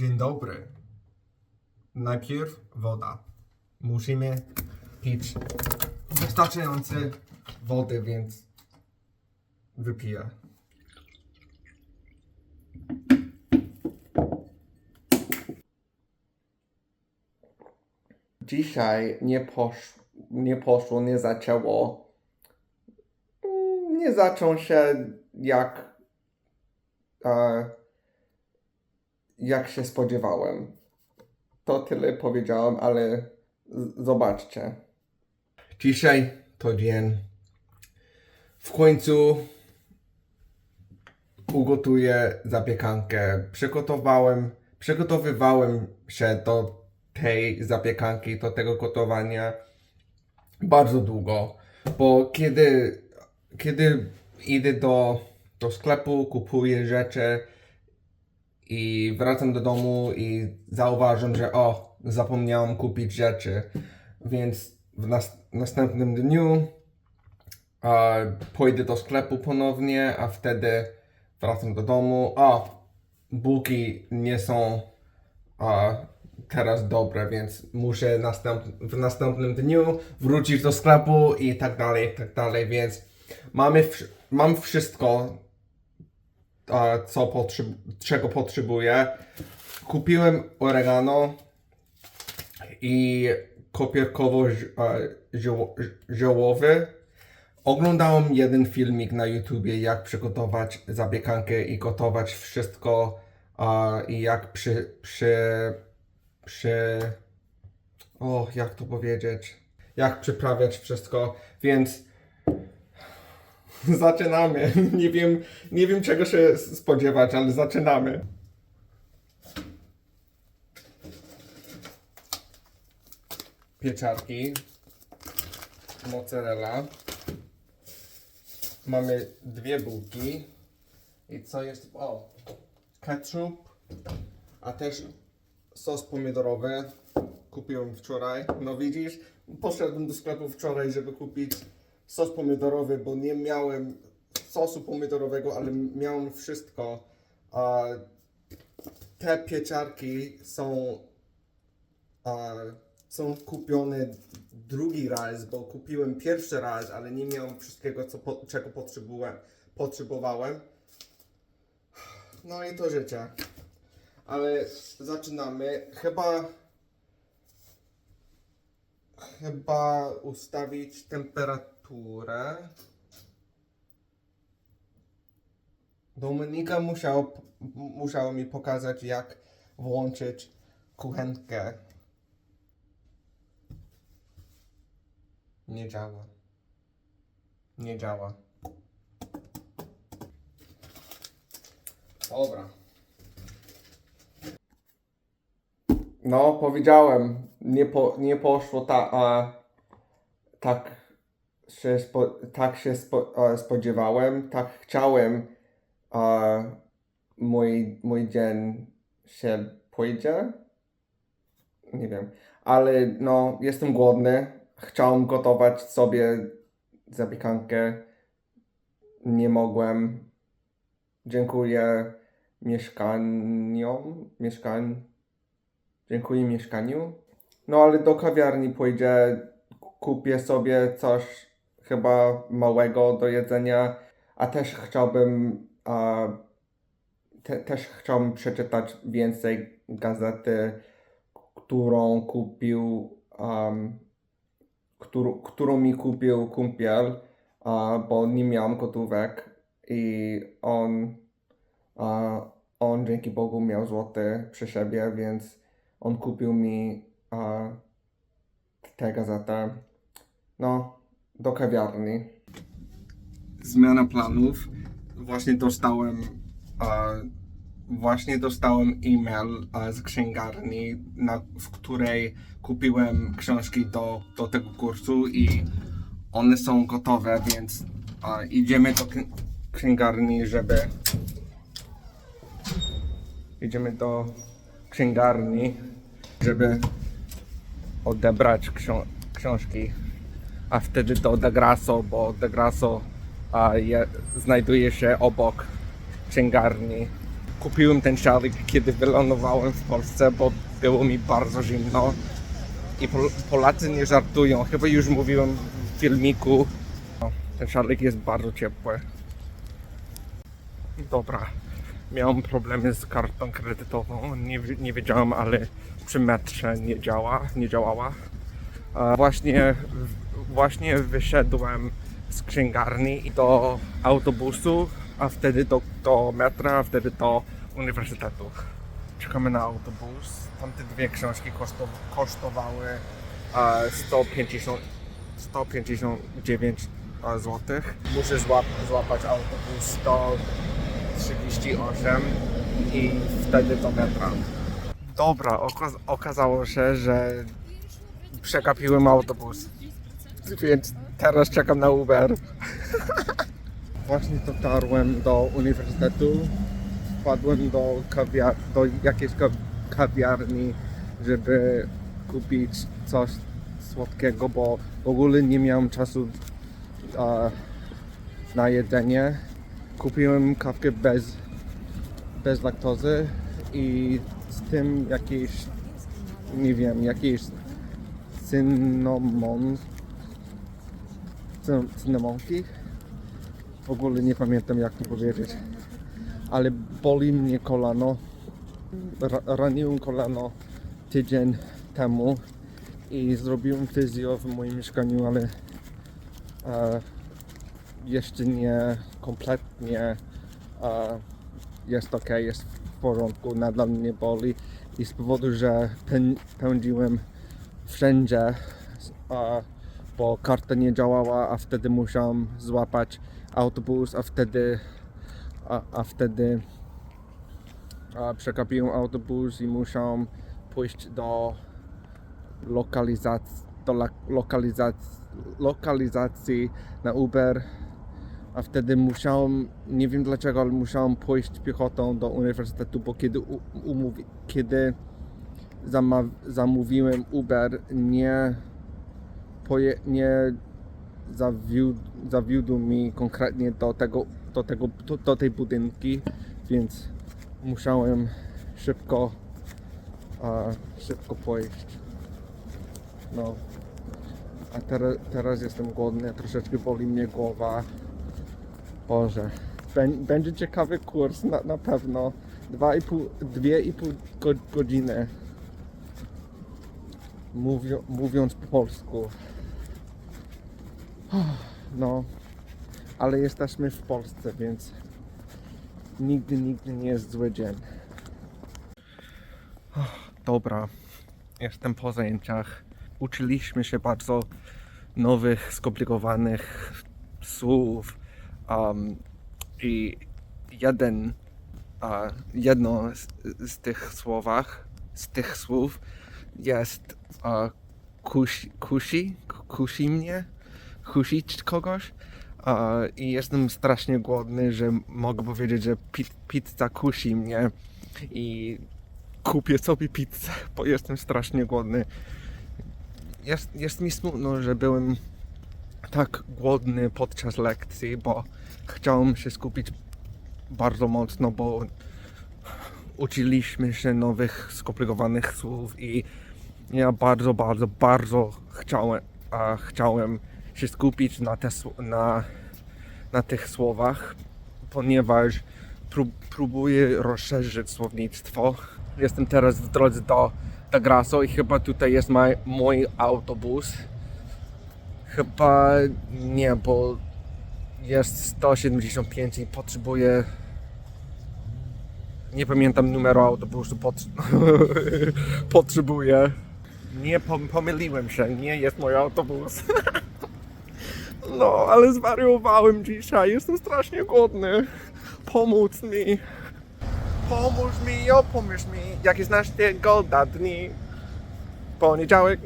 Dzień dobry. Najpierw woda. Musimy pić wystarczająco wody, więc wypiję. Dzisiaj nie, posz, nie poszło, nie zaczęło. Mm, Nie zaczął się jak. E, jak się spodziewałem. To tyle powiedziałem, ale zobaczcie. Dzisiaj to dzień. W końcu ugotuję zapiekankę. Przygotowałem, przygotowywałem się do tej zapiekanki, do tego gotowania bardzo długo, bo kiedy, kiedy idę do, do sklepu, kupuję rzeczy i wracam do domu i zauważam, że o, zapomniałem kupić rzeczy, więc w nas, następnym dniu a, pójdę do sklepu ponownie, a wtedy wracam do domu. O, bułki nie są a, teraz dobre, więc muszę następ, w następnym dniu wrócić do sklepu i tak dalej, i tak dalej, więc mamy, wsz- mam wszystko, co potrzeb, czego potrzebuję. Kupiłem oregano i kopierkowo-ziołowy. Oglądałem jeden filmik na YouTubie, jak przygotować zapiekankę i gotować wszystko i jak przy, przy, przy, o, jak to powiedzieć, jak przyprawiać wszystko, więc zaczynamy. Nie wiem, nie wiem czego się spodziewać, ale zaczynamy. Pieczarki, mozzarella. Mamy dwie bułki. I co jest? O, ketchup, a też sos pomidorowy. Kupiłem wczoraj. No widzisz, poszedłem do sklepu wczoraj, żeby kupić sos pomidorowy, bo nie miałem sosu pomidorowego, ale miałem wszystko. A te pieczarki są a, są kupione drugi raz, bo kupiłem pierwszy raz, ale nie miałem wszystkiego, co czego potrzebuję, potrzebowałem. No i to życie. Ale zaczynamy. Chyba. Chyba ustawić temperaturę. Dominika musiał, musiała mi pokazać, jak włączyć kuchenkę. Nie działa. Nie działa. Dobra. No, powiedziałem, nie, po, nie poszło ta, a, tak się, spo, tak się spo, a, spodziewałem, tak chciałem, a mój, mój dzień się pójdzie. Nie wiem, ale no, jestem głodny. Chciałem gotować sobie zapiekankę. Nie mogłem. Dziękuję mieszkaniom, mieszkań, Dziękuję mieszkaniu. No ale do kawiarni pójdę, kupię sobie coś chyba małego do jedzenia, a też chciałbym, a, te, też chciałbym przeczytać więcej gazety, którą kupił, um, którą, którą mi kupił kumpiel, a, bo nie miałem gotówek i on, a, on dzięki Bogu miał złoty przy sobie, więc on kupił mi a, tę gazetę. No, do kawiarni. Zmiana planów. Właśnie dostałem. E, właśnie dostałem e-mail e, z księgarni, na, w której kupiłem książki do, do tego kursu i one są gotowe, więc e, idziemy do ksi- księgarni, żeby. Idziemy do księgarni, żeby odebrać ksią- książki, a wtedy do Degrasso, bo Degrasso a, je, znajduje się obok księgarni. kupiłem ten szalik, kiedy wylądowałem w Polsce, bo było mi bardzo zimno. I Pol- Polacy nie żartują, chyba już mówiłem w filmiku. O, Ten szalik jest bardzo ciepły. Dobra, miałem problemy z kartą kredytową, nie, nie wiedziałem, ale przy metrze nie działa, nie działała. A właśnie, właśnie wyszedłem z księgarni i do autobusu, a wtedy do, do metra, a wtedy do uniwersytetu. Czekamy na autobus. Tamte dwie książki kosztow, kosztowały e, 150, 159 zł. Muszę złap, złapać autobus do 38 i wtedy do metra. Dobra, okaz- okazało się, że przegapiłem autobus. Więc teraz czekam na Uber. Właśnie dotarłem do uniwersytetu. Wpadłem do, kawia- do jakiejś ka- kawiarni, żeby kupić coś słodkiego, bo w ogóle nie miałem czasu na jedzenie. Kupiłem kawkę bez, bez laktozy i z tym jakieś, nie wiem, jakieś cynamon, cyn- cynamonki. W ogóle nie pamiętam jak to powiedzieć. Ale boli mnie kolano. Ra- raniłem kolano tydzień temu i zrobiłem fizjo w moim mieszkaniu, ale e, jeszcze nie kompletnie e, jest ok, jest w porządku, nadal mnie boli i z powodu, że pę- pędziłem wszędzie, a, bo karta nie działała, a wtedy musiałem złapać autobus, a wtedy a, a wtedy a, przegapiłem autobus i musiałem pójść do lokalizacji, do lokalizacji, lokalizacji na Uber, a wtedy musiałem, nie wiem dlaczego, ale musiałem pójść piechotą do uniwersytetu, bo kiedy, umówi, kiedy zamówiłem Uber, nie, nie zawiódł, zawiódł mi konkretnie do tego, do, tego do, do tej budynki, więc musiałem szybko, szybko pójść. No. A teraz, teraz jestem głodny, troszeczkę boli mnie głowa. Boże. Bę- Będzie ciekawy kurs, na, na pewno. Dwa i pół, dwie i pół go, godziny. Mówią, mówiąc po polsku. No. Ale jesteśmy w Polsce, więc nigdy, nigdy nie jest zły dzień. Dobra. Jestem po zajęciach. Uczyliśmy się bardzo nowych, skomplikowanych słów. Um, I jeden, a, jedno z, z tych słowach, z tych słów jest kusi, kusi, kusi mnie, kusić kogoś. I jestem strasznie głodny, że mogę powiedzieć, że pi, pizza kusi mnie i kupię sobie pizzę, bo jestem strasznie głodny. Jest, jest mi smutno, że byłem tak głodny podczas lekcji, bo chciałem się skupić bardzo mocno, bo uczyliśmy się nowych, skomplikowanych słów i ja bardzo, bardzo, bardzo chciałem, a chciałem się skupić na, te, na, na tych słowach, ponieważ prób, próbuję rozszerzyć słownictwo. Jestem teraz w drodze do, do Graso i chyba tutaj jest mój autobus. Chyba nie, bo jest 175 i potrzebuję. Nie pamiętam numeru autobusu. Pot... potrzebuję. Nie pom- pomyliłem się, nie jest mój autobus. no, ale zwariowałem dzisiaj. Jestem strasznie głodny. Pomóc mi. Pomóż mi, opomóż mi. Jak znasz tego dni. Poniedziałek.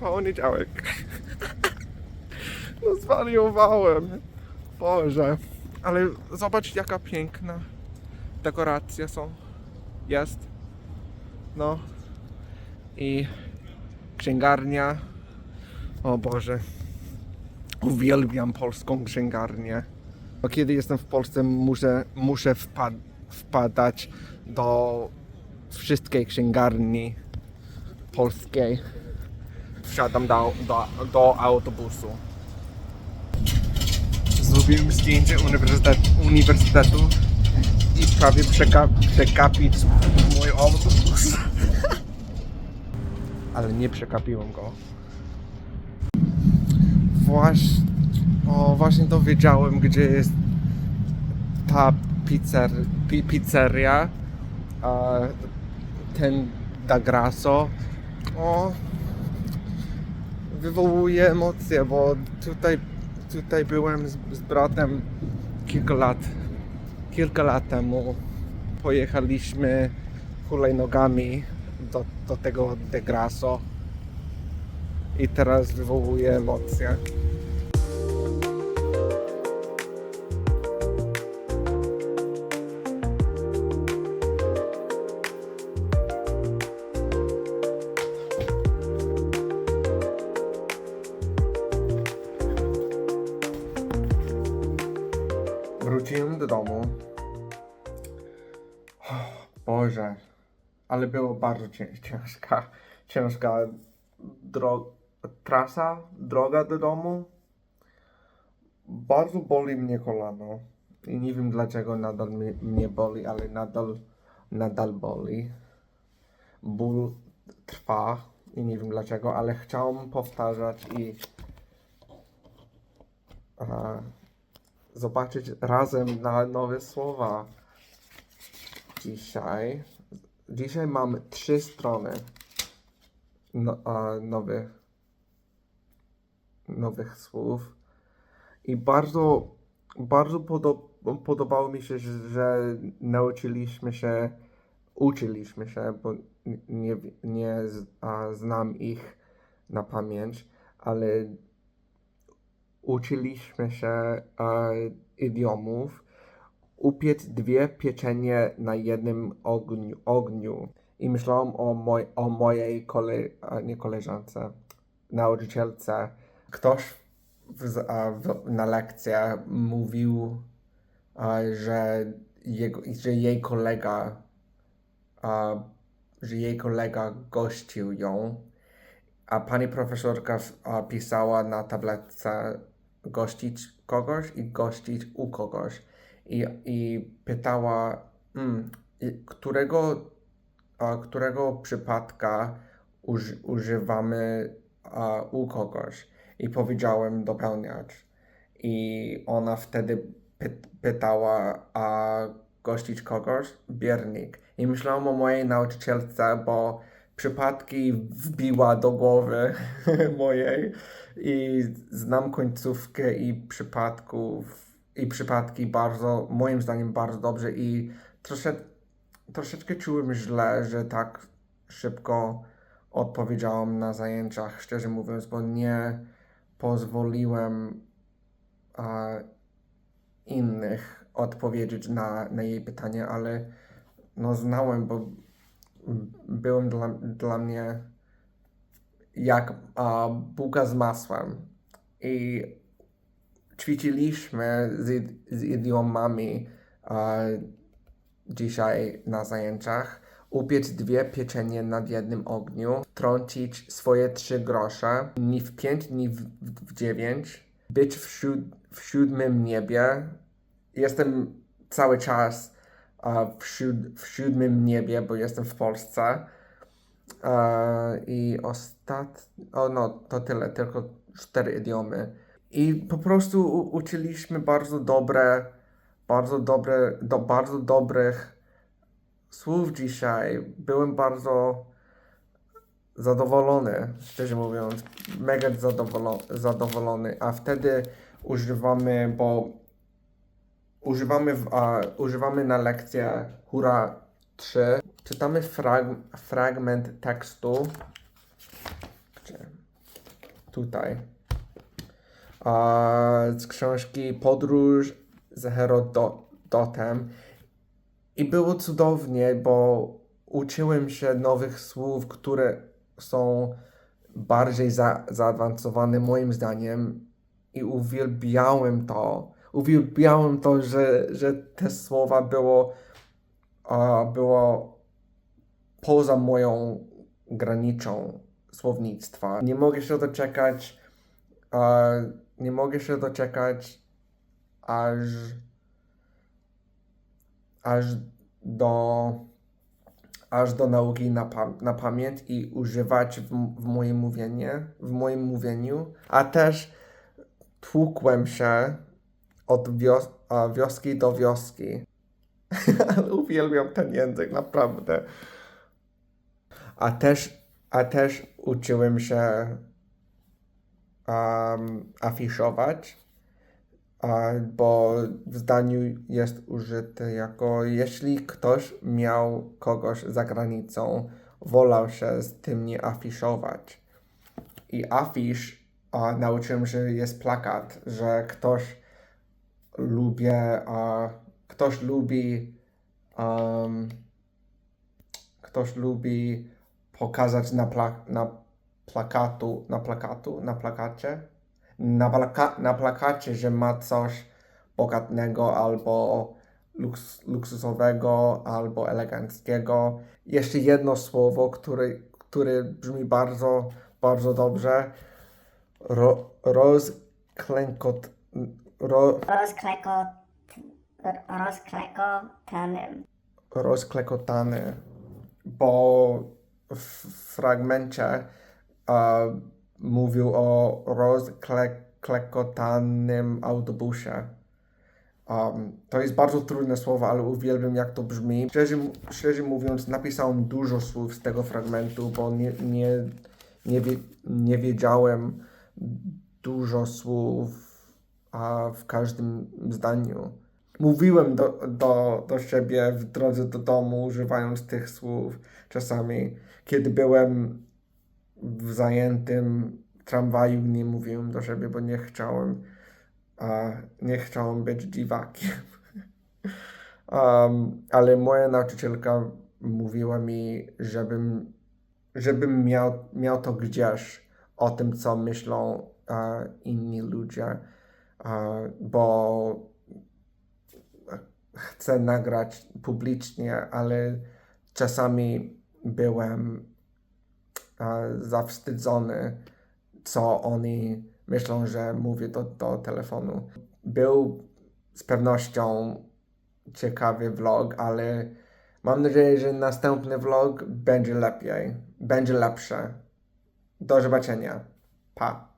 Poniedziałek. No zwariowałem. Boże. Ale zobacz jaka piękna dekoracja są. Jest. No. I księgarnia. O Boże. Uwielbiam polską księgarnię. Kiedy jestem w Polsce muszę, muszę wpad- wpadać do wszystkiej księgarni polskiej. Wsiadam do, do, do autobusu. Zrobiłem zdjęcie uniwersytet, uniwersytetu i prawie przeka, przekapić mój autobus. Ale nie przekapiłem go. Właśnie, o, właśnie dowiedziałem, gdzie jest ta pizzer, pi, pizzeria. A, ten da grasso. O, wywołuje emocje, bo tutaj, tutaj byłem z, z bratem kilka lat, kilka lat temu. Pojechaliśmy hulajnogami do, do tego de grasso i teraz wywołuje emocje. Wróciłem do domu. Boże, ale było bardzo cię- ciężka, ciężka dro- trasa, droga do domu. Bardzo boli mnie kolano i nie wiem dlaczego nadal mnie, mnie boli, ale nadal, nadal boli. Ból trwa i nie wiem dlaczego, ale chciałem powtarzać i a, zobaczyć razem na nowe słowa. Dzisiaj, dzisiaj mam trzy strony no, nowych, nowych słów i bardzo, bardzo podo, podobało mi się, że, nauczyliśmy się, uczyliśmy się, bo nie, nie znam ich na pamięć, ale uczyliśmy się e, idiomów, upiec dwie pieczenie na jednym ogniu. ogniu. I myślałem o, moj, o mojej kole, nie koleżance, nauczycielce. Ktoś w, w, na lekcję mówił, że, jego, że jej kolega, że jej kolega gościł ją a pani profesorka pisała na tabletce gościć kogoś i gościć u kogoś. I, i pytała, mm, którego, a, którego przypadka uż, używamy a, u kogoś. I powiedziałem dopełniać. I ona wtedy py, pytała, a gościć kogoś? Biernik. I myślałam o mojej nauczycielce, bo przypadki wbiła do głowy mojej i znam końcówkę i przypadków i przypadki bardzo, moim zdaniem bardzo dobrze i trosze, troszeczkę czułem źle, że tak szybko odpowiedziałam na zajęciach, szczerze mówiąc, bo nie pozwoliłem a, innych odpowiedzieć na, na jej pytanie, ale no znałem, bo byłem dla, dla mnie jak a, z masłem. I ćwiczyliśmy z, z idiomami a, dzisiaj na zajęciach. Upiec dwie pieczenie nad jednym ogniu, trącić swoje trzy grosze, ni w pięć, ni w, w dziewięć, być w, siód, w siódmym niebie. Jestem cały czas w, siód, w siódmym niebie, bo jestem w Polsce. E, I ostat... O no, to tyle, tylko cztery idiomy. I po prostu u- uczyliśmy bardzo dobre, bardzo dobre, do bardzo dobrych słów dzisiaj. Byłem bardzo zadowolony, szczerze mówiąc. Mega zadowolo- zadowolony. A wtedy używamy, bo używamy, w, a, używamy na lekcję Hura 3. Czytamy frag, fragment tekstu. Gdzie? Tutaj. A, z książki Podróż z Herodotem. I było cudownie, bo uczyłem się nowych słów, które są bardziej za, zaawansowane moim zdaniem i uwielbiałem to. Uwielbiałem to, że, że te słowa było a, było poza moją granicą słownictwa. Nie mogę się doczekać, a, nie mogę się doczekać, aż, aż do, aż do nauki na, pam- na pamięć i używać w, w moim mówienie, w moim mówieniu, a też tłukłem się od wios- wioski do wioski. Ale uwielbiam ten język, naprawdę. A też, a też uczyłem się um, afiszować, bo w zdaniu jest użyte jako jeśli ktoś miał kogoś za granicą, wolał się z tym nie afiszować. I afisz a, nauczyłem się, że jest plakat, że ktoś lubię, a, ktoś lubi um, ktoś lubi pokazać na, pla- na plakatu, na plakatu, na plakacie, na, plaka- na plakacie, że ma coś bogatnego albo luks- luksusowego, albo eleganckiego. Jeszcze jedno słowo, które, które brzmi bardzo, bardzo dobrze. Ro, rozklękot, ro, rozkleko, rozklekotanym. rozklekotany, bo w fragmencie mówił o rozklekotanym autobusie. Um, to jest bardzo trudne słowo, ale uwielbiam jak to brzmi. Szczerze, szczerze mówiąc, napisałem dużo słów z tego fragmentu, bo nie, nie, nie, nie wiedziałem dużo słów a, w każdym zdaniu. Mówiłem do, do, do siebie w drodze do domu, używając tych słów czasami. Kiedy byłem w zajętym tramwaju, nie mówiłem do siebie, bo nie chciałem, a, nie chciałem być dziwakiem. um, ale moja nauczycielka mówiła mi, żebym, żebym miał, miał to gdzieś o tym, co myślą e, inni ludzie, bo chcę nagrać publicznie, ale czasami byłem e, zawstydzony, co oni myślą, że mówię do, do telefonu. Był z pewnością ciekawy vlog, ale mam nadzieję, że następny vlog będzie lepiej, będzie lepszy. Do zobaczenia. Pa.